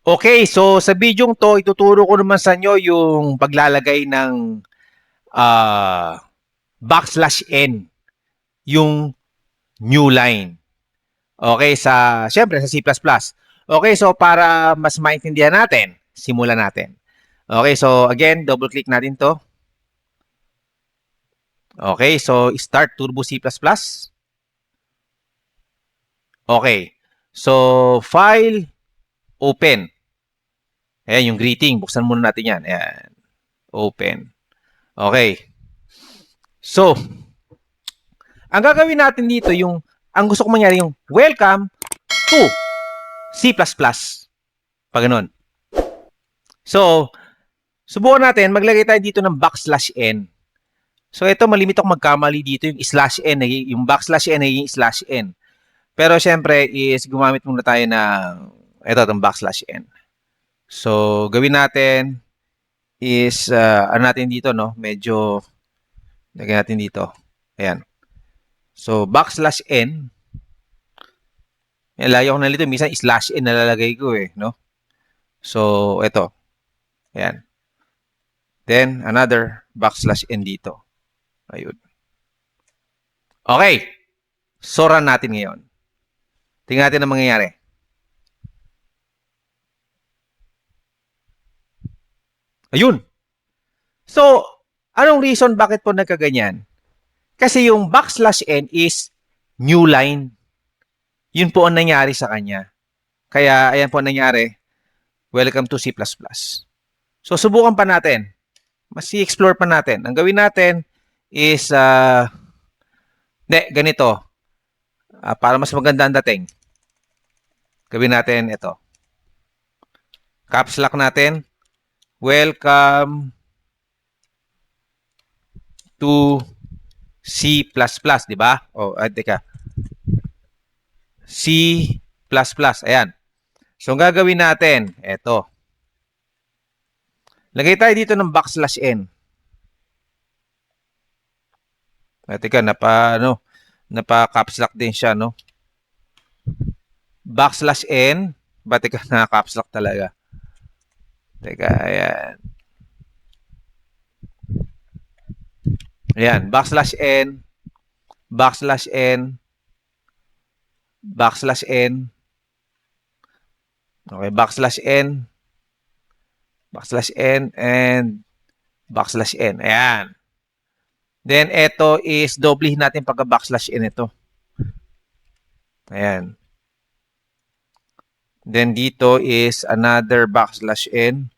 Okay, so sa bidyong to, ituturo ko naman sa inyo yung paglalagay ng ah, backslash n, yung new line. Okay, sa, syempre sa C++. Okay, so para mas maintindihan natin, simulan natin. Okay, so again, double click natin to. Okay, so start Turbo C++. Okay, so file, open. Ayan, yung greeting. Buksan muna natin yan. Ayan. Open. Okay. So, ang gagawin natin dito, yung, ang gusto ko mangyari, yung welcome to C++. Pag ganun. So, subukan natin, maglagay tayo dito ng backslash n. So, ito, malimit ako magkamali dito, yung slash n, yung backslash n, naging slash n. Pero, syempre, is gumamit muna tayo ng, ito, itong backslash n. So, gawin natin is, uh, ano natin dito, no? Medyo, lagyan natin dito. Ayan. So, backslash n. Ayan, layo ko na dito. Minsan, slash n nalalagay ko eh, no? So, ito. Ayan. Then, another backslash n dito. Ayun. Okay. So, natin ngayon. Tingnan natin ang mangyayari. Ayun. So, anong reason bakit po nagkaganyan? Kasi yung backslash n is new line. Yun po ang nangyari sa kanya. Kaya, ayan po ang nangyari. Welcome to C++. So, subukan pa natin. Mas i-explore pa natin. Ang gawin natin is, uh, ne, ganito. Ah, para mas maganda ang dating. Gawin natin ito. Caps lock natin. Welcome to C++, di ba? O, oh, ay, teka. C++, ayan. So, ang gagawin natin, eto. Lagay tayo dito ng backslash n. Ay, teka, napa, ano, napa caps lock din siya, no? Backslash n. Ba, teka, na caps lock talaga. Teka, ayan. Ayan, backslash n, backslash n, backslash n. Okay, backslash n, backslash n, and backslash n. Ayan. Then, ito is doblehin natin pagka backslash n ito. Ayan. Then, dito is another backslash n.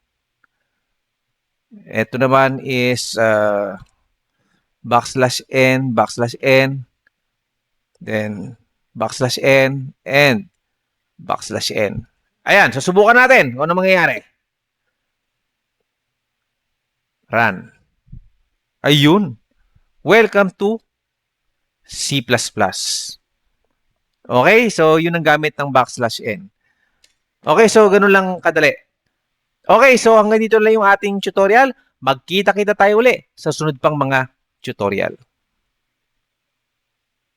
Ito naman is uh, backslash n, backslash n, then backslash n, and backslash n. Ayan, so subukan natin kung ano mangyayari. Run. Ayun. Welcome to C++. Okay, so yun ang gamit ng backslash n. Okay, so ganun lang kadali. Okay, so hanggang dito lang yung ating tutorial. Magkita-kita tayo uli sa sunod pang mga tutorial.